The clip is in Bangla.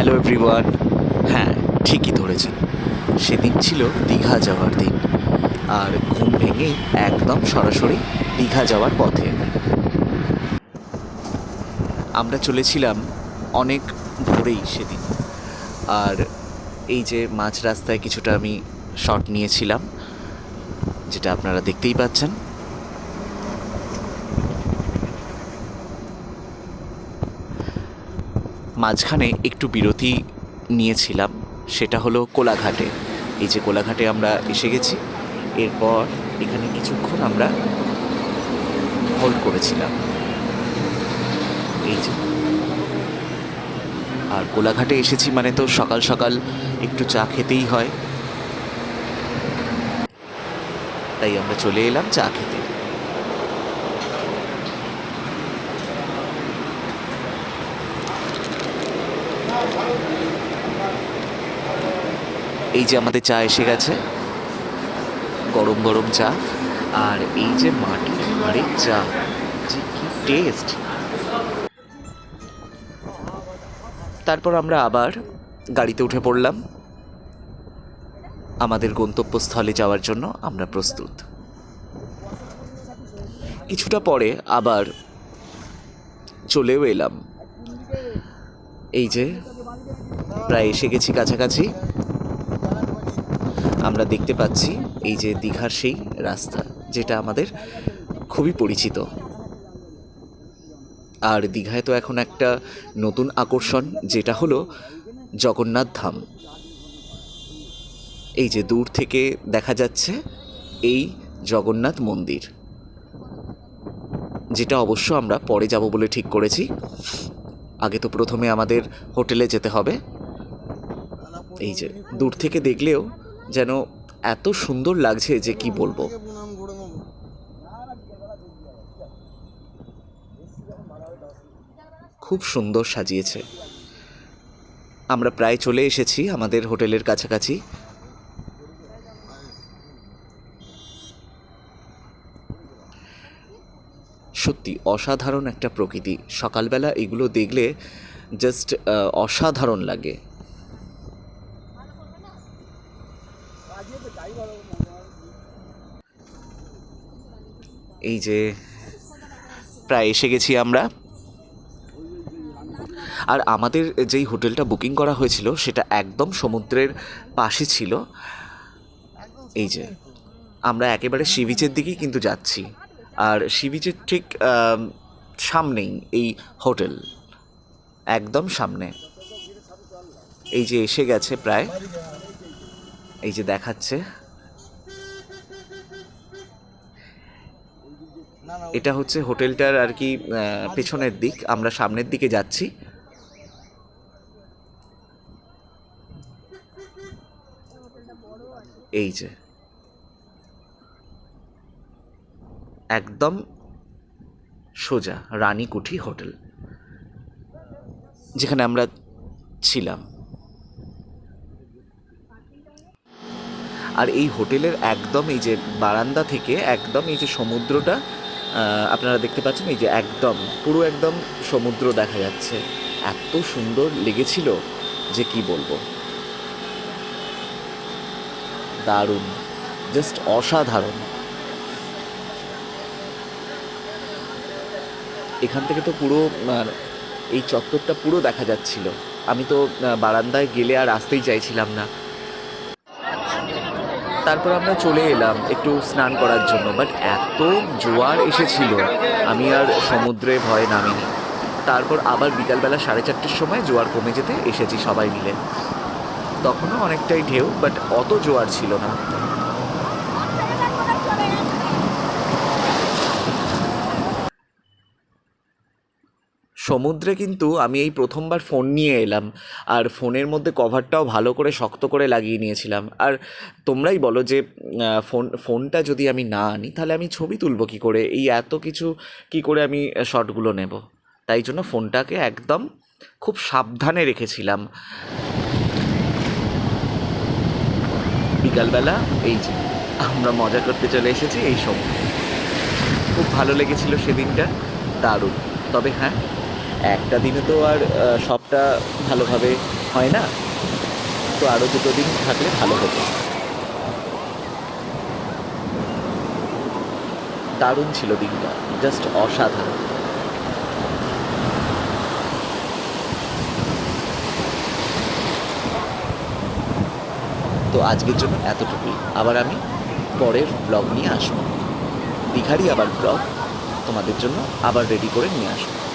হ্যালো এভরিওয়ান হ্যাঁ ঠিকই ধরেছেন। সেদিন ছিল দীঘা যাওয়ার দিন। আর ঘুম ভেঙেই একদম সরাসরি দীঘা যাওয়ার পথে। আমরা চলেছিলাম অনেক ভোরেই সেদিন। আর এই যে মাঝ রাস্তায় কিছুটা আমি শট নিয়েছিলাম, যেটা আপনারা দেখতেই পাচ্ছেন। মাঝখানে একটু বিরতি নিয়েছিলাম, সেটা হলো কোলাঘাটে। এই যে কোলাঘাটে আমরা এসে গেছি, এরপর এখানে কিছুক্ষণ আমরা হোল্ড করেছিলাম। এই যে। আর কোলাঘাটে এসেছি মানে তো সকাল সকাল একটু চা খেতেই হয়। তাই আমরা চলে এলাম চা খেতে। এই যে আমাদের চা এসে গেছে। গরম গরম চা। আর এই যে মাটির হাড়ের চা। যে কি টেস্ট তারপর আমরা আবার গাড়িতে উঠে পড়লাম। আমাদের গন্তব্যস্থলে যাওয়ার জন্য আমরা প্রস্তুত। কিছুটা পরে আবার চলেও এলাম। এই যে প্রায় এসে গেছি কাছাকাছি। আমরা দেখতে পাচ্ছি এই যে দীঘার সেই রাস্তা, যেটা আমাদের খুবই পরিচিত। আর দীঘায় তো এখন একটা নতুন আকর্ষণ, যেটা হলো জগন্নাথ ধাম। এই যে দূর থেকে দেখা যাচ্ছে এই জগন্নাথ মন্দির, যেটা অবশ্য আমরা পরে যাব বলে ঠিক করেছি। আগে তো প্রথমে আমাদের হোটেলে যেতে হবে। এই যে দূর থেকে দেখলেও যেন এত সুন্দর লাগছে যে কি বলব। খুব সুন্দর সাজিয়েছে। আমরা প্রায় চলে এসেছি আমাদের হোটেলের কাছাকাছি। সত্যি অসাধারণ একটা প্রকৃতি। সকালবেলা এগুলো দেখলে জাস্ট অসাধারণ লাগে। এই যে প্রায় এসে গেছি আমরা। আর আমাদের যেই হোটেলটা বুকিং করা হয়েছিল, সেটা একদম সমুদ্রের পাশে ছিল। এই যে, আমরা একেবারে সি বিচের দিকেই কিন্তু যাচ্ছি। আর সি বিচের ঠিক সামনেই এই হোটেল। একদম সামনে। এই যে এসে গেছে প্রায়। এই যে দেখাচ্ছে। এটা হচ্ছে হোটেলটার আর কি পেছনের দিক। আমরা সামনের দিকে যাচ্ছি। এই যে। একদম সোজা, রানীকুঠি হোটেল, যেখানে আমরা ছিলাম। আর এই হোটেলের একদম এই যে বারান্দা থেকে একদম এই যে সমুদ্রটা আপনারা দেখতে পাচ্ছেন এই যে একদম, পুরো একদম সমুদ্র দেখা যাচ্ছে। এত সুন্দর লেগেছিল যে কি বলব। দারুণ জাস্ট অসাধারণ। এখান থেকে তো পুরো এই চত্বরটা পুরো দেখা যাচ্ছিল। আমি তো বারান্দায় গেলে আর আসতেই চাইছিলাম না। তারপর আমরা চলে এলাম একটু স্নান করার জন্য। বাট এত জোয়ার এসেছিল, আমি আর সমুদ্রে ভয়ে নামিনি। তারপর আবার বিকালবেলা সাড়ে চারটের সময় জোয়ার কমে যেতে এসেছি সবাই মিলে। তখনও অনেকটাই ঢেউ বাট অত জোয়ার ছিল না। সমুদ্রে কিন্তু আমি এই প্রথমবার ফোন নিয়ে এলাম। আর ফোনের মধ্যে কভারটাও ভালো করে শক্ত করে লাগিয়ে নিয়েছিলাম। আর তোমরাই বলো যে ফোন, ফোনটা যদি আমি না আনি, তাহলে আমি ছবি তুলবো কী করে? এই এত কিছু কি করে আমি শটগুলো নেব? তাই জন্য ফোনটাকে একদম খুব সাবধানে রেখেছিলাম। বিকালবেলা এই যে, আমরা মজা করতে চলে এসেছি এই সময়। খুব ভালো লেগেছিল সেদিনটা। দারুণ। তবে হ্যাঁ একটা দিনে তো আর সবটা ভালোভাবে হয় না। তো আরও দুটো দিন থাকলে ভালো হতো। দারুণ ছিল দিনটা জাস্ট অসাধারণ। তো আজকের জন্য এতটুকুই। আবার আমি পরের ব্লগ নিয়ে আসব। দীঘারই আবার ব্লগ তোমাদের জন্য আবার রেডি করে নিয়ে আসব।